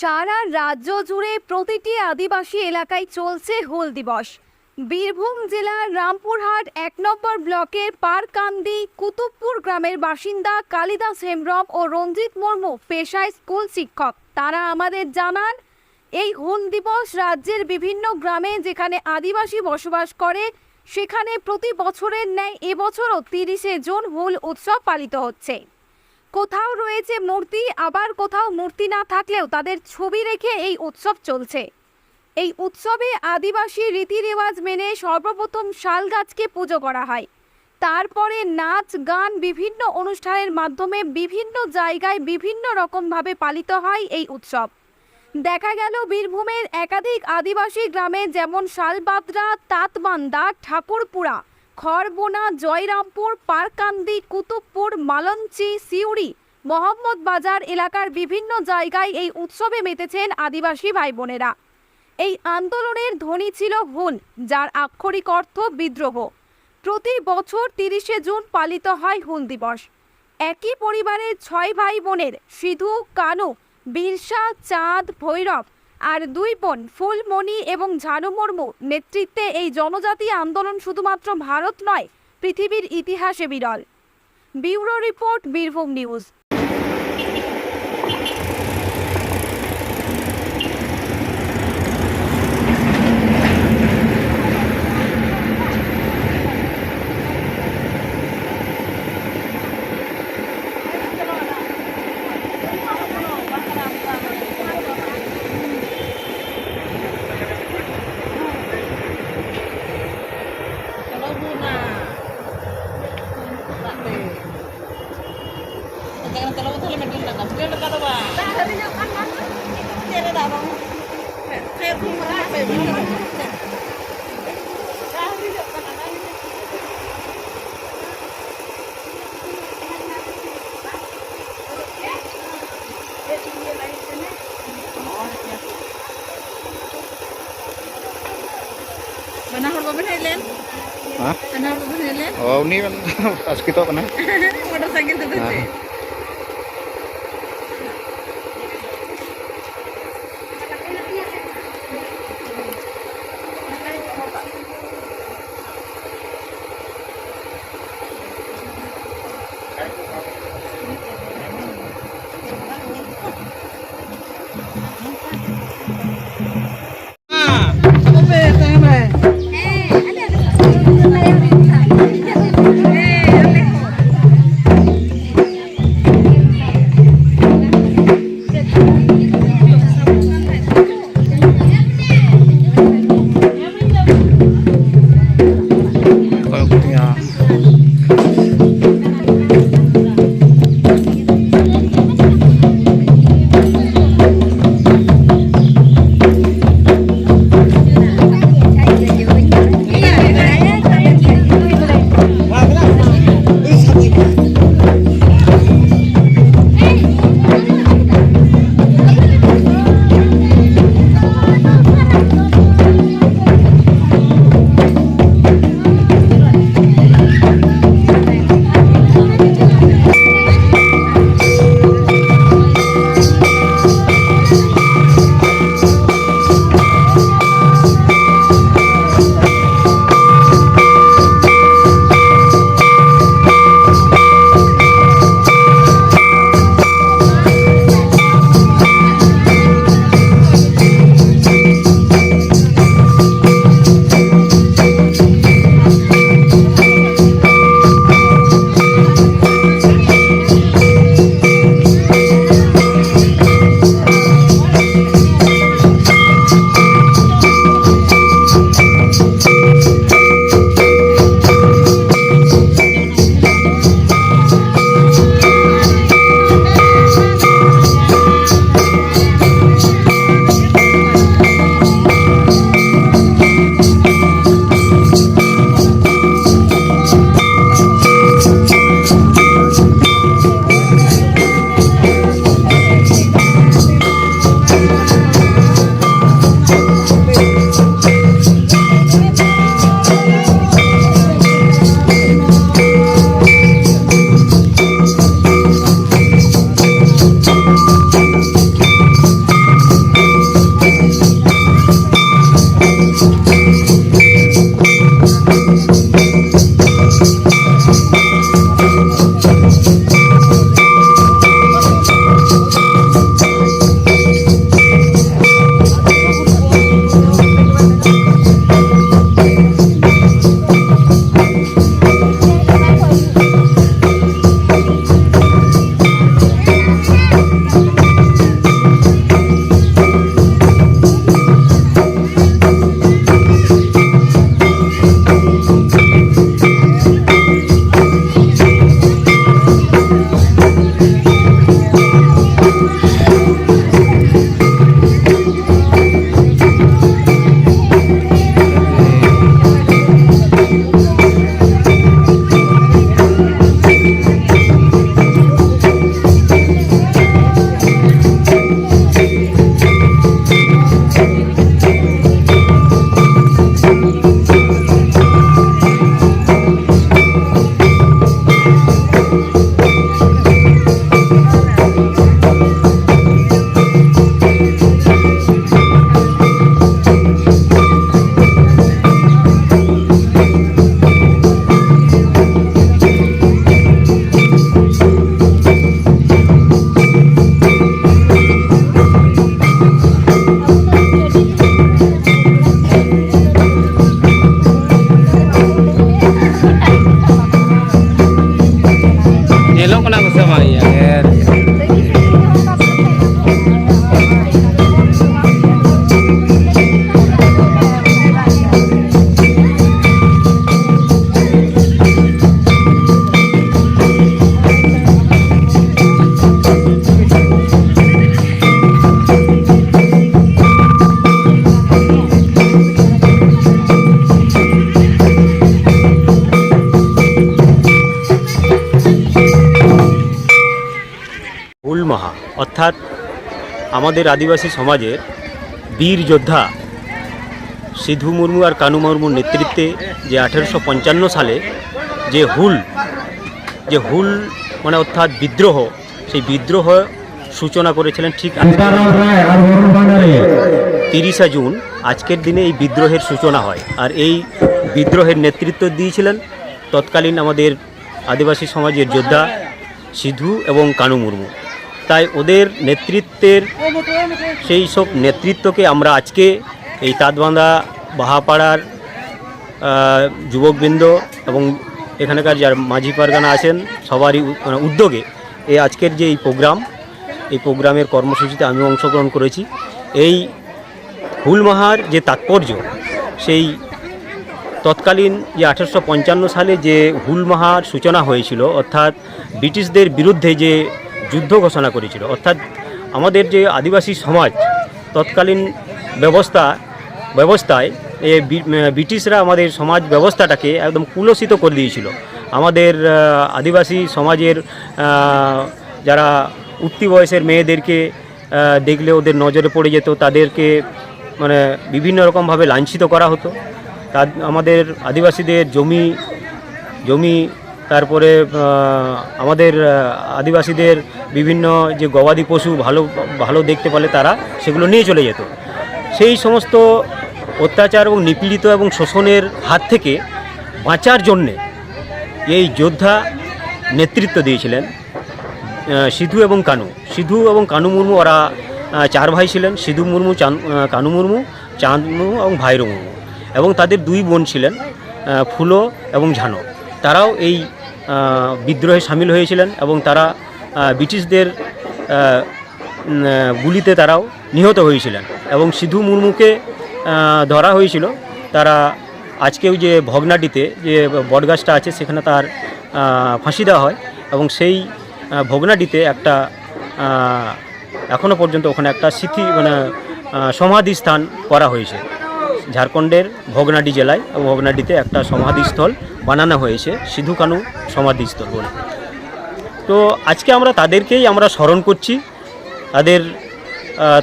সারা রাজ্য জুড়ে প্রতিটি আদিবাসী এলাকায় চলছে হুল দিবস। বীরভূম জেলার রামপুরহাট এক নম্বর ব্লকের পারকান্দি কুতুবপুর গ্রামের বাসিন্দা কালিদাস হেমব্রম ও রঞ্জিত মুর্মু পেশায় স্কুল শিক্ষক। তারা আমাদের জানান, এই হুল দিবস রাজ্যের বিভিন্ন গ্রামে যেখানে আদিবাসী বসবাস করে, সেখানে প্রতি বছরের ন্যায় এবছরও তিরিশে জুন হুল উৎসব পালিত হচ্ছে। কোথাও রয়েছে মূর্তি, আবার কোথাও মূর্তি না থাকলেও তাদের ছবি রেখে এই উৎসব চলছে। এই উৎসবে আদিবাসী রীতিরেওয়াজ মেনে সর্বপ্রথম শাল গাছকে পুজো করা হয়। তারপরে নাচ, গান বিভিন্ন অনুষ্ঠানের মাধ্যমে বিভিন্ন জায়গায় বিভিন্ন রকমভাবে পালিত হয় এই উৎসব। দেখা গেল বীরভূমের একাধিক আদিবাসী গ্রামে যেমন শালবাদরা, তাঁতবান্দা, ঠাকুরপুরা খড়বোনা জয়রামপুর, পারকান্দি, কুতুবপুর, মালঞ্চি, সিউড়ি মোহাম্মদ বাজার এলাকার বিভিন্ন জায়গায় এই উৎসবে মেতেছেন আদিবাসী ভাই বোনেরা এই আন্দোলনের ধ্বনি ছিল হুন, যার আক্ষরিক অর্থ বিদ্রোহ। প্রতি বছর তিরিশে জুন পালিত হয় হুল দিবস। একই পরিবারের ছয় ভাই বোনের সিধু, কানু, বিরসা, চাঁদ, ভৈরব আর দুই বোন, ফুলমণি এবং ঝানু মুর্মু, নেতৃত্বে এই জনজাতি আন্দোলন শুধুমাত্র ভারত নয়, পৃথিবীর ইতিহাসে বিরল। Bureau report Birbhum news. kalau kita? Oh, ini kan pas kita pernah. sakit itu sih. অর্থাৎ আমাদের আদিবাসী সমাজের বীর যোদ্ধা সিধু মুর্মু আর কানু মুর্মুর নেতৃত্বে যে আঠেরোশো পঞ্চান্ন সালে যে হুল যে হুল মানে অর্থাৎ বিদ্রোহ সেই বিদ্রোহ সূচনা করেছিলেন ঠিক তিরিশে জুন আজকের দিনে এই বিদ্রোহের সূচনা হয় আর এই বিদ্রোহের নেতৃত্ব দিয়েছিলেন তৎকালীন আমাদের আদিবাসী সমাজের যোদ্ধা সিধু এবং কানু মুর্মু। তাই ওদের নেতৃত্বের সেই সব নেতৃত্বকে আমরা আজকে এই তাঁতবান্ধা বাহাপাড়ার যুবকবৃন্দ এবং এখানকার যার মাঝি পারগানা আছেন সবারই মানে উদ্যোগে এই আজকের যে এই প্রোগ্রাম, এই প্রোগ্রামের কর্মসূচিতে আমি অংশগ্রহণ করেছি। এই হুলমাহার যে তাৎপর্য, সেই তৎকালীন যে আঠেরোশো পঞ্চান্ন সালে যে হুলমাহার সূচনা হয়েছিল, অর্থাৎ ব্রিটিশদের বিরুদ্ধে যে যুদ্ধ ঘোষণা করেছিল। অর্থাৎ আমাদের যে আদিবাসী সমাজ, তৎকালীন ব্যবস্থা, ব্যবস্থায় এ ব্রিটিশরা আমাদের সমাজ ব্যবস্থাটাকে একদম কুলসিত করে দিয়েছিল। আমাদের আদিবাসী সমাজের যারা উঠতি বয়সের মেয়েদেরকে দেখলে ওদের নজরে পড়ে যেত, তাদেরকে মানে বিভিন্ন রকমভাবে লাঞ্ছিত করা হতো। তা আমাদের আদিবাসীদের জমি জমি তারপরে আমাদের আদিবাসীদের বিভিন্ন যে গবাদি পশু ভালো ভালো দেখতে পেলে তারা সেগুলো নিয়ে চলে যেত। সেই সমস্ত অত্যাচার এবং নিপীড়িত এবং শোষণের হাত থেকে বাঁচার জন্যে এই যোদ্ধা নেতৃত্ব দিয়েছিলেন সিধু এবং কানু। সিধু এবং কানু মুর্মু ওরা চার ভাই ছিলেন, সিধু মুর্মু কানু মুর্মু চাঁদ মুর্মু এবং ভাইরো মুর্মু এবং তাদের দুই বোন ছিলেন ফুলো এবং ঝানো। তারাও এই বিদ্রোহে সামিল হয়েছিলেন এবং তারা ব্রিটিশদের গুলিতে তারাও নিহত হয়েছিলেন। এবং সিধু মুর্মুকে ধরা হয়েছিল। তারা আজকেও যে ভগ্নাটিতে যে বটগাছটা আছে সেখানে তার ফাঁসি দেওয়া হয় এবং সেই ভগ্নাটিতে একটা এখনও পর্যন্ত ওখানে একটা স্মৃতি মানে আহ, সমাধি স্থান করা হয়েছে। ঝাড়খণ্ডের ভগ্নাডি জেলায় ভগ্নাডিতে একটা সমাধিস্থল বানানো হয়েছে সিধু কানু সমাধিস্থল বলে। তো আজকে আমরা তাদেরকেই আমরা স্মরণ করছি, তাদের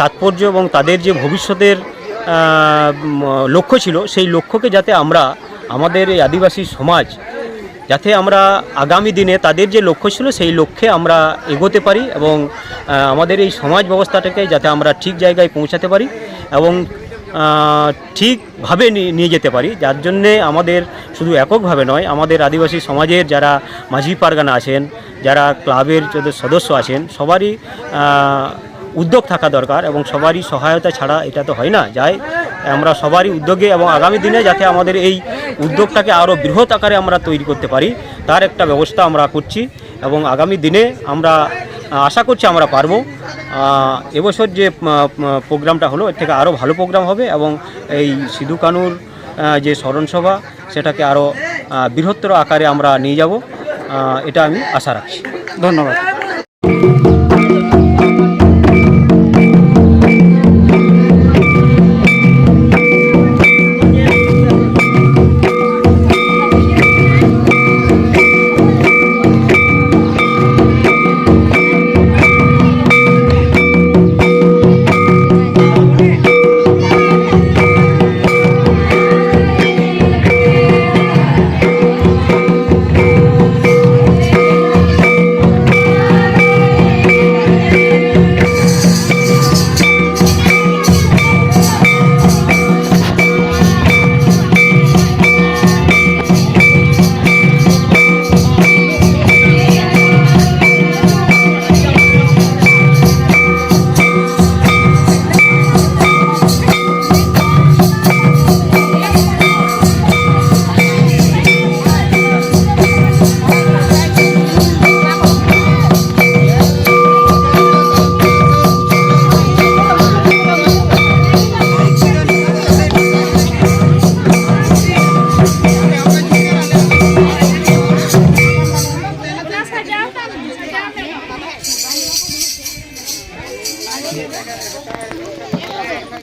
তাৎপর্য এবং তাদের যে ভবিষ্যতের লক্ষ্য ছিল, সেই লক্ষ্যকে যাতে আমরা, আমাদের এই আদিবাসী সমাজ, যাতে আমরা আগামী দিনে তাদের যে লক্ষ্য ছিল, সেই লক্ষ্যে আমরা এগোতে পারি এবং আমাদের এই সমাজ ব্যবস্থাটাকে যাতে আমরা ঠিক জায়গায় পৌঁছাতে পারি এবং ঠিকভাবে নিয়ে যেতে পারি। যার জন্যে আমাদের শুধু এককভাবে নয়, আমাদের আদিবাসী সমাজের যারা মাঝি পারগানা আছেন, যারা ক্লাবের সদস্য আছেন, সবারই উদ্যোগ থাকা দরকার এবং সবারই সহায়তা ছাড়া এটা তো হয় না। যাই, আমরা সবারই উদ্যোগে এবং আগামী দিনে যাতে আমাদের এই উদ্যোগটাকে আরও বৃহৎ আকারে আমরা তৈরি করতে পারি, তার একটা ব্যবস্থা আমরা করছি এবং আগামী দিনে আমরা আশা করছি আমরা পারব। এবছর যে প্রোগ্রামটা হলো, এর থেকে আরও ভালো প্রোগ্রাম হবে এবং এই সিধু কানুর যে স্মরণসভা, সেটাকে আরও বৃহত্তর আকারে আমরা নিয়ে যাব। এটা আমি আশা রাখছি। ধন্যবাদ।